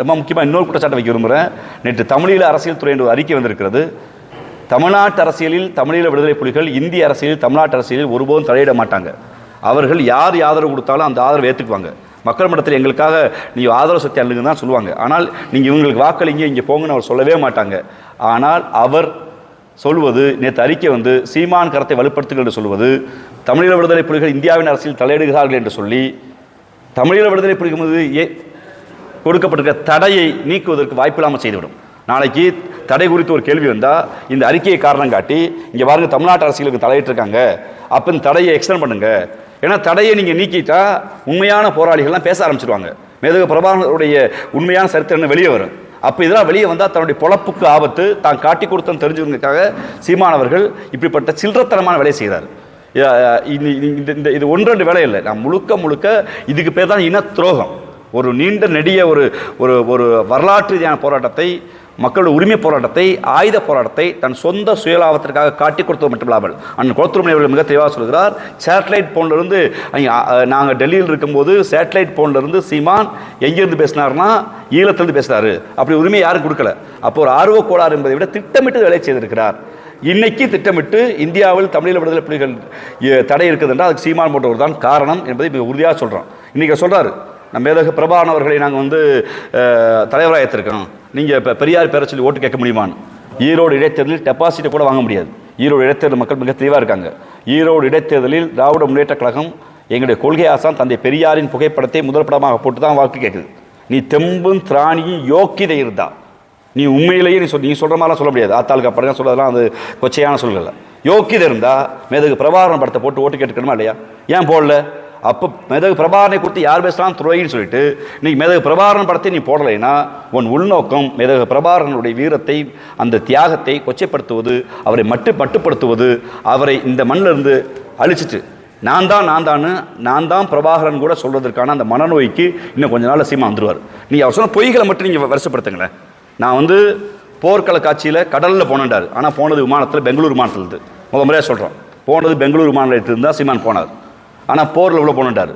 ரொம்ப முக்கியமாக இன்னொரு குற்றச்சாட்டை வைக்க விரும்புகிறேன் நேற்று தமிழீழ அரசியல் துறை என்ற அறிக்கை வந்திருக்கிறது. தமிழ்நாட்டு அரசியலில் தமிழீழ விடுதலை புலிகள் இந்திய அரசியலில் தமிழ்நாட்டு அரசியலில் ஒருபோதும் தலையிட மாட்டாங்க. அவர்கள் யார் ஆதரவு கொடுத்தாலும் அந்த ஆதரவை ஏற்றுக்குவாங்க மக்கள் மன்றத்தில் எங்களுக்காக நீ ஆதரவு சக்தி அள்ளுங்க தான் சொல்லுவாங்க. ஆனால் நீங்கள் இவங்களுக்கு வாக்களிங்க இங்கே போங்கன்னு அவர் சொல்லவே மாட்டாங்க. ஆனால் அவர் சொல்வது நேற்று அறிக்கை வந்து சீமான் கரத்தை வலுப்படுத்துங்கள் என்று சொல்வது தமிழீழ விடுதலை புலிகள் இந்தியாவின் அரசியல் தலையிடுகிறார்கள் என்று சொல்லி தமிழீழ விடுதலை புலிகள் மீது ஏ கொடுக்கப்பட்டிருக்க தடையை நீக்குவதற்கு வாய்ப்பில்லாமல் செய்துவிடும். நாளைக்கு தடை குறித்து ஒரு கேள்வி வந்தால் இந்த அறிக்கையை காரணம் காட்டி இங்கே பாருங்க தமிழ்நாட்டு அரசியலுக்கு தலையிட்டிருக்காங்க. அப்போ இந்த தடையை எக்ஸ்டெண்ட் பண்ணுங்க. ஏன்னா தடையை நீங்கள் நீக்கிட்டா உண்மையான போராளிகள்லாம் பேச ஆரம்பிச்சிடுவாங்க மேதக பிரபாகருடைய உண்மையான சரித்திரம் வெளியே வரும். அப்போ இதெல்லாம் வெளியே வந்தால் தன்னுடைய பொழப்புக்கு ஆபத்து தான் காட்டி கொடுத்தன்னு தெரிஞ்சுக்கிறதுக்காக சீமானவர்கள் இப்படிப்பட்ட சில்லறத்தனமான வேலையை செய்கிறார் இந்த இந்த- இந்த இது ஒன்றெண்டு வேலை இல்லை. நான் முழுக்க முழுக்க இதுக்கு பேர் தான் இன துரோகம் ஒரு நீண்ட நெடிய ஒரு ஒரு ஒரு வரலாற்று ரீதியான போராட்டத்தை மக்களோட உரிமை போராட்டத்தை ஆயுத போராட்டத்தை தன் சொந்த சுயலாபத்திற்காக காட்டி கொடுத்தது மட்டுமில்லாமல் அண்ணன் குளத்துருமணி அவர்கள் மிக தெளிவாக சொல்கிறார் சேட்டலைட் ஃபோன்லேருந்து நாங்கள் டெல்லியில் இருக்கும்போது சேட்டலைட் ஃபோன்லேருந்து சீமான் எங்கேருந்து பேசினார்னா ஈழத்திலிருந்து பேசுகிறாரு அப்படி உரிமை யாரும் கொடுக்கல. அப்போ ஒரு ஆர்வ கோளாறு என்பதை விட திட்டமிட்டு வேலை செய்திருக்கிறார். இன்னைக்கு திட்டமிட்டு இந்தியாவில் தமிழீழ விடுதலை புலிகள் தடை இருக்குது என்றால் அதுக்கு சீமான் போன்றவர் தான் காரணம் என்பதை மிக உறுதியாக சொல்கிறோம் இன்றைக்கி சொல்கிறாரு நம்ம மேதகு பிரபாகரன் அவர்களை நாங்கள் வந்து தலைவராக ஏற்றிருக்கோம் நீங்கள் இப்போ பெரியார் பேரை சொல்லி ஓட்டு கேட்க முடியுமான்னு. ஈரோடு இடைத்தேர்தலில் டெபாசிட்டை கூட வாங்க முடியாது. ஈரோடு இடைத்தேர்தல் மக்கள் மிக தெளிவாக இருக்காங்க. ஈரோடு இடைத்தேர்தலில் திராவிட முன்னேற்ற கழகம் எங்களுடைய கொள்கை ஆசான் தந்தை பெரியாரின் புகைப்படத்தை முதல் படமாக போட்டு தான் வாக்கு கேட்குது. நீ தெம்பும் திராணியும் யோக்கியதை இருந்தா. நீ உண்மையிலேயே நீ சொல் நீ சொல்கிற மாதிரிலாம் சொல்ல முடியாது. ஆத்தாளுக்கு அப்புறம் சொல்றதெல்லாம் அது கொச்சையான சொல்லலை யோக்கியதை இருந்தால் மேதகு பிரபாகரன் படத்தை போட்டு ஓட்டு கேட்டுக்கணுமா இல்லையா? ஏன் போடல? அப்போ மேதகு பிரபாகரனை குறித்து யார் பேசலாம் துறையின்னு சொல்லிட்டு நீ மேதகு பிரபாரன் படத்தை நீ போடலைன்னா உன் உள்நோக்கம் மேதகு பிரபாரனுடைய வீரத்தை அந்த தியாகத்தை கொச்சைப்படுத்துவது அவரை மட்டு மட்டுப்படுத்துவது அவரை இந்த மண்ணிலிருந்து அழிச்சிட்டு நான் தான் நான் தான் நான் தான் பிரபாகரன் கூட சொல்வதற்கான அந்த மனநோய்க்கு இன்னும் கொஞ்ச நாள் சீமா வந்துருவார். நீ அவர் சொன்ன பொய்களை மட்டும் நீங்கள் வருஷப்படுத்துங்களேன் நான் வந்து போர்க்கள காட்சியில் கடலில் போனேன்டார். ஆனால் போனது விமானத்தில் பெங்களூர் விமானத்திலிருந்து. முதல் முறையாக சொல்கிறோம் போனது பெங்களூர் விமான நிலையத்திலிருந்து தான் சீமான் போனார். ஆனால் போரில் உள்ள போனட்டார்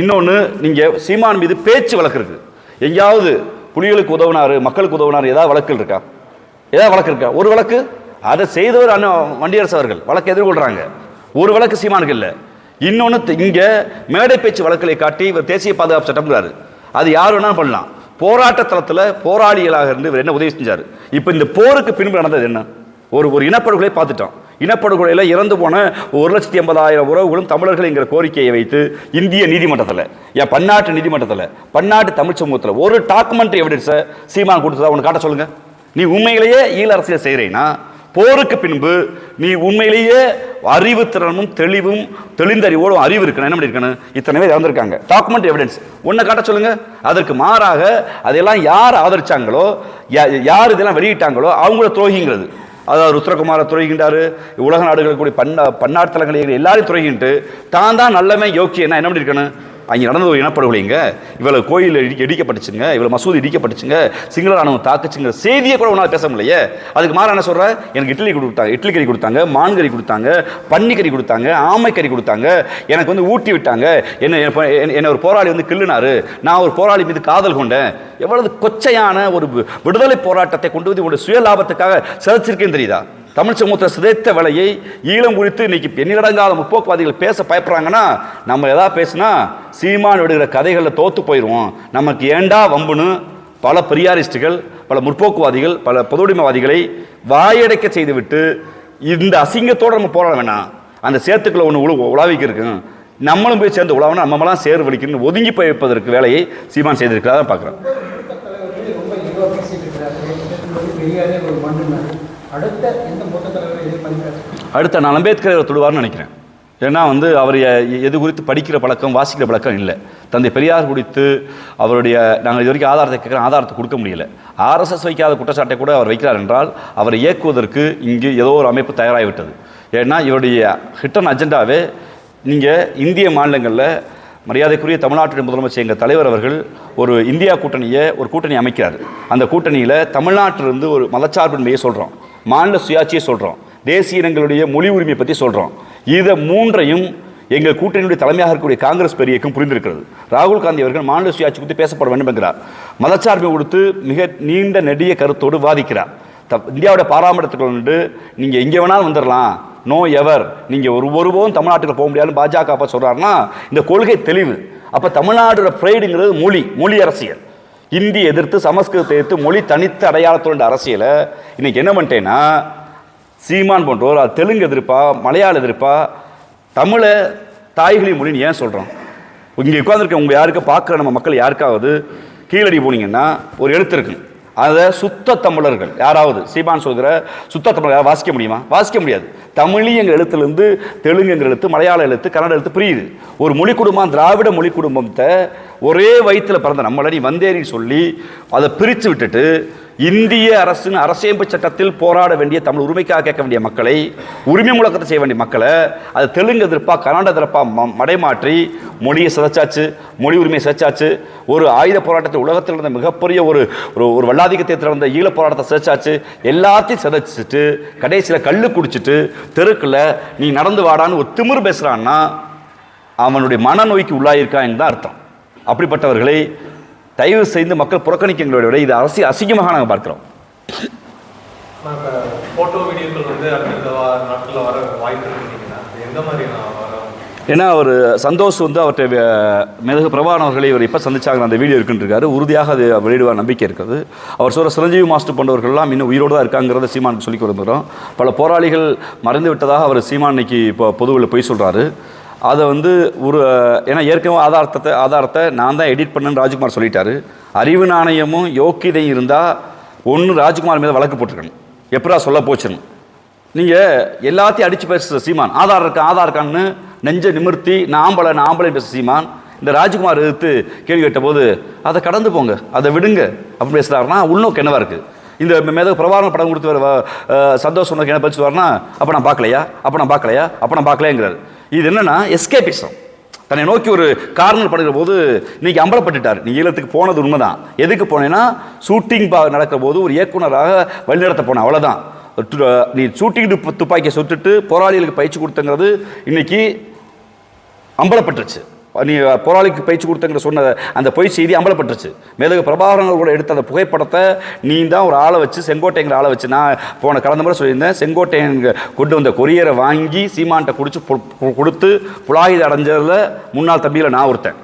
இன்னொன்று நீங்கள் சீமான் மீது பேச்சு வழக்கு இருக்குது எங்கேயாவது புலிகளுக்கு உதவினார் மக்களுக்கு உதவினார் ஏதாவது வழக்கு இருக்கா? ஏதாவது வழக்கு இருக்கா? ஒரு வழக்கு? அதை செய்தவர் அண்ணன் வண்டியரசு அவர்கள். வழக்கு எதிர்கொள்கிறாங்க ஒரு வழக்கு சீமானுக்கு இல்லை. இன்னொன்று இங்கே மேடை பேச்சு வழக்குகளை காட்டி இவர் தேசிய பாதுகாப்பு சட்டம்ங்கிறாரு அது யார் வேணாலும் பண்ணலாம். போராட்ட தளத்தில் போராளிகளாக இருந்து இவர் என்ன உதவி செஞ்சார்? இப்போ இந்த போருக்கு பின்பு நடந்தது என்ன? ஒரு ஒரு இனப்படுகொலை பார்த்துட்டோம். இனப்படுகொலையில் இறந்து போன ஒரு லட்சத்தி எண்பதாயிரம் உறவுகளும் தமிழர்கள் என்கிற கோரிக்கையை வைத்து இந்திய நீதிமன்றத்தில் ஏன் பன்னாட்டு நீதிமன்றத்தில் பன்னாட்டு தமிழ் சமூகத்தில் ஒரு டாக்குமெண்ட்ரி எவிடன்ஸை சீமான் கொடுத்ததா? ஒன்று காட்ட சொல்லுங்க. நீ உண்மையிலேயே ஈழ அரசியல் செய்கிறேன்னா போருக்கு பின்பு நீ உண்மையிலேயே அறிவுத்திறனும் தெளிவும் தெளிந்தறிவோடும் அறிவு இருக்கணும். என்ன பண்ணிருக்கணும்? இத்தனை பேர் இறந்துருக்காங்க. டாக்குமெண்ட் எவிடன்ஸ் ஒன்றை காட்ட சொல்லுங்க. அதற்கு மாறாக அதெல்லாம் யார் ஆதரிச்சாங்களோ யா- யார் இதெல்லாம் வெளியிட்டாங்களோ அவங்கள துரோகிங்கிறது. அதாவது ருத்ரகுமாரை துறைகின்றார். உலக நாடுகளுக்கு கூடிய பன்னா பன்னாட்டு தலங்களை எல்லாரையும் துறைகின்ட்டு தான் தான் நல்லவன் யோக்கியன்னா என்ன பண்ணியிருக்கணும் அங்கே நடந்தது ஒரு இனப்படுகொலைங்க இவ்வளவு கோயில் இடிக்கப்பட்டுச்சுங்க இவ்வளவு மசூதி இடிக்கப்பட்டுச்சுங்க சிங்கள ராணுவம் தாக்குச்சுங்கிற செய்தியை கூட உன்னால் பேச முடியலையே. அதுக்கு மாற என்ன சொல்ற? எனக்கு இட்லி கொடுத்தாங்க இட்லி கறி கொடுத்தாங்க மான் கறி கொடுத்தாங்க பன்னி கறி கொடுத்தாங்க ஆமை கறி கொடுத்தாங்க எனக்கு வந்து ஊட்டி விட்டாங்க. என்ன என்ன- ஒரு போராளி வந்து கிள்ளுனாரு. நான் ஒரு போராளி மீது காதல் கொண்டேன். எவ்வளவு கொச்சையான ஒரு விடுதலை போராட்டத்தை கொண்டு வந்து உங்களுடைய சுய லாபத்துக்காக சிதைச்சிருக்கேன்னு தெரியுதா? தமிழ் சமூகத்தில் சிதைத்த வேலையை ஈழம் குறித்து இன்னைக்கு எண்ணிலடங்காத முற்போக்குவாதிகள் பேச பயப்படுறாங்கன்னா நம்ம எதாவது பேசுனா சீமான் விடுகிற கதைகளில் தோத்து போயிடுவோம். நமக்கு ஏண்டா வம்புன்னு பல பெரியாரிஸ்டுகள் பல முற்போக்குவாதிகள் பல பொதுவுடைமைவாதிகளை வாயடைக்க செய்துவிட்டு இந்த அசிங்கத்தோடு நம்ம போராட வேணாம். அந்த சேத்துக்களை ஒன்று உழு உலாவிக்கு இருக்கும் நம்மளும் போய் சேர்ந்து உழவனா நம்மளாம் சேர் வலிக்கணும்னு ஒதுங்கி போய் வைப்பதற்கு வேலையை சீமான் செய்திருக்கிறதா பார்க்குறேன். அடுத்த எந்த மூத்த எதிர்பார்க்கிறார் அடுத்த நான் அம்பேத்கர் அவர் தொடுவார்னு நினைக்கிறேன். ஏன்னா வந்து அவர் எது குறித்து படிக்கிற பழக்கம் வாசிக்கிற பழக்கம் இல்லை. தந்தை பெரியார் குறித்து அவருடைய நாங்கள் இது வரைக்கும் ஆதாரத்தை கேட்குறோம் ஆதாரத்தை கொடுக்க முடியல. ஆர்எஸ்எஸ் வைக்காத குற்றச்சாட்டை கூட அவர் வைக்கிறார் என்றால் அவரை இயக்குவதற்கு இங்கு ஏதோ ஒரு அமைப்பு தயாராகிவிட்டது. ஏன்னா இவருடைய ஹிட்டன் அஜெண்டாவே நீங்கள் இந்திய மாநிலங்களில் மரியாதைக்குரிய தமிழ்நாட்டுடைய முதலமைச்சர் எங்கள் தலைவர் அவர்கள் ஒரு இந்தியா கூட்டணியை ஒரு கூட்டணி அமைக்கிறார். அந்த கூட்டணியில் தமிழ்நாட்டிலிருந்து ஒரு மதச்சார்பின்மையை சொல்கிறோம் மாநில சுயாட்சியை சொல்கிறோம் தேசிய இனங்களுடைய மொழி உரிமையை பற்றி சொல்கிறோம் இதை மூன்றையும் எங்கள் கூட்டணியுடைய தலைமையாக இருக்கக்கூடிய காங்கிரஸ் பெரியக்கும் புரிந்திருக்கிறது. ராகுல் காந்தி அவர்கள் மாநில சுயாட்சி குறித்து பேசப்பட வேண்டும் என்கிறார். மதச்சார்பை கொடுத்து மிக நீண்ட நெடிய கருத்தோடு வாதிக்கிறார். த இந்தியாவுடைய பாராமரியத்துக்கு வந்து நீங்கள் எங்கே வேணாலும் வந்துடலாம் நோ எவர். நீங்கள் ஒரு ஒருபோதும் தமிழ்நாட்டுக்கு போக முடியாதுன்னு பாஜக அப்போ சொல்கிறாருன்னா இந்த கொள்கை தெளிவு. அப்போ தமிழ்நாடோட ப்ரைடுங்கிறது மொழி மொழி அரசியல். இந்தி எதிர்த்து சமஸ்கிருதத்தை எதிர்த்து மொழி தனித்த அடையாளத்தோட அரசியலை இன்னைக்கு என்ன பண்ணிட்டேன்னா சீமான் போன்றோர் அது தெலுங்கு எதிர்ப்பா மலையாள எதிர்ப்பா தமிழை தாய்மொழி மொழின்னு ஏன் சொல்கிறோம் இங்கே உட்காந்துருக்க உங்கள் யாருக்கு பார்க்குற நம்ம மக்கள் யாருக்காவது கீழடி போனீங்கன்னா ஒரு எழுத்து இருக்கு. அதை சுத்த தமிழர்கள் யாராவது சீமான் சொல்கிற சுத்த தமிழர் வாசிக்க முடியுமா? வாசிக்க முடியாது. தமிழி எங்கள் எழுத்துலேருந்து தெலுங்கு எங்கள் எழுத்து மலையாள எழுத்து கன்னட எழுத்து புரியுது. ஒரு மொழி குடும்பம் திராவிட மொழி குடும்பத்தை ஒரே வயிற்றில் பிறந்த நம்மளை நீ வந்தேரின்னு சொல்லி அதை பிரித்து விட்டுட்டு இந்திய அரசின் அரசியமைப்பு சட்டத்தில் போராட வேண்டிய தமிழ் உரிமைக்காக கேட்க வேண்டிய மக்களை உரிமை முழக்கத்தை செய்ய வேண்டிய மக்களை அது தெலுங்கு எதிர்ப்பா கர்நாடக எதிர்ப்பா ம- மடைமாற்றி மொழியை சிதைச்சாச்சு மொழி உரிமையை சிதைச்சாச்சு ஒரு ஆயுத போராட்டத்தை உலகத்தில் இருந்த மிகப்பெரிய ஒரு ஒரு ஒரு வல்லாதிக்கத்தை நடந்த ஈழ போராட்டத்தை சிதைச்சாச்சு எல்லாத்தையும் சிதைச்சிட்டு கடைசியில் கல் குடிச்சிட்டு தெருக்கில் நீ நடந்து வாடான்னு ஒரு திமிரு பேசுகிறான்னா அவனுடைய மனநோய்க்கு உள்ளாயிருக்கான்னு தான் அர்த்தம். அப்படிப்பட்டவர்களை தயவு செய்து மக்கள் புறக்கணிக்கிறதை விட இது அரசியல் அசிங்கமாக நாங்கள் பார்க்கிறோம். இப்போ ஏன்னா அவர் சந்தோஷ் வந்து அவர்கிட்ட மிளகு பிரபாகரன் அவர்களை இவர் எப்போ சந்திச்சாங்க அந்த வீடியோ இருக்குன்றிருக்காரு உறுதியாக அது வெளியிடுவார் நம்பிக்கை இருக்குது. அவர் சொல்கிற சிரஞ்சீவி மாஸ்டர் போன்றவர்கள்லாம் இன்னும் உயிரோடு தான் இருக்காங்கிறத சீமானுக்கு சொல்லி கொடுத்துறோம். பல போராளிகள் மறைந்து விட்டதாக அவர் சீமான் இன்னைக்கு இப்போ பொதுவில் போய் சொல்கிறாரு அதை வந்து ஒரு ஏன்னா ஏற்கனவே ஆதாரத்தை ஆதாரத்தை நான் தான் எடிட் பண்ணேன்னு ராஜ்குமார் சொல்லிட்டாரு. அறிவு நாணயமும் யோக்கியதையும் இருந்தால் ஒன்று ராஜ்குமார் மீது வழக்கு போட்டிருக்கணும் எப்படா சொல்ல போச்சுன்னு. நீங்கள் எல்லாத்தையும் அடித்து பேசுகிற சீமான். ஆதார் இருக்கா ஆதார் இருக்கான்னு நெஞ்சை நிமிர்த்தி நாம்பளை நாம்பளை பேசுகிற சீமான். இந்த ராஜ்குமார் எதிர்த்து கேள்வி கேட்டபோது அதை கடந்து போங்க அதை விடுங்க அப்படின்னு பேசுகிறாருன்னா உள்நோக்கு என்னவா இருக்குது இந்த மேதகு பிரபாரம் படம் கொடுத்து வர வ- சந்தோஷ் உனக்கு என்ன பேசுவார்னா அப்போ நான் பார்க்கலையா? அப்போ நான் பார்க்கலையா? அப்போ நான் பார்க்கலையாங்கிறார். இது என்னன்னா எஸ்கேபிசம். தன்னை நோக்கி ஒரு காரணம் படுகிற போது இன்னைக்கு அம்பலப்பட்டுட்டார். நீ ஈழத்துக்கு போனது உண்மைதான். எதுக்கு போனேன்னா ஷூட்டிங் பா நடக்கிற போது ஒரு இயக்குனராக வழிநடத்த போனேன். அவ்வளோதான் நீ ஷூட்டிங் துப்பாக்கியை சுட்டுட்டு போராளிகளுக்கு பயிற்சி கொடுத்தங்கிறது இன்னைக்கு அம்பலப்பட்டுருச்சு. நீ போராளிக்கு பயிற்சி கொடுத்தங்கிற சொன்ன அந்த பொய் செய்தி அம்பலப்பட்டுருச்சு. மேலக பிரபாகரன் கூட எடுத்த அந்த புகைப்படத்தை நீ தான் ஒரு ஆளை வச்சு செங்கோட்டைங்கிற ஆளை வச்சு நான் போன கடந்த முறை சொல்லியிருந்தேன் செங்கோட்டையன் கொண்டு வந்த கொரியரை வாங்கி சீமான்ட்ட குடிச்சு கொடுத்து புலாயுத அடைஞ்சதில் முன்னாள் தம்பியில் நான் ஒருத்தன்.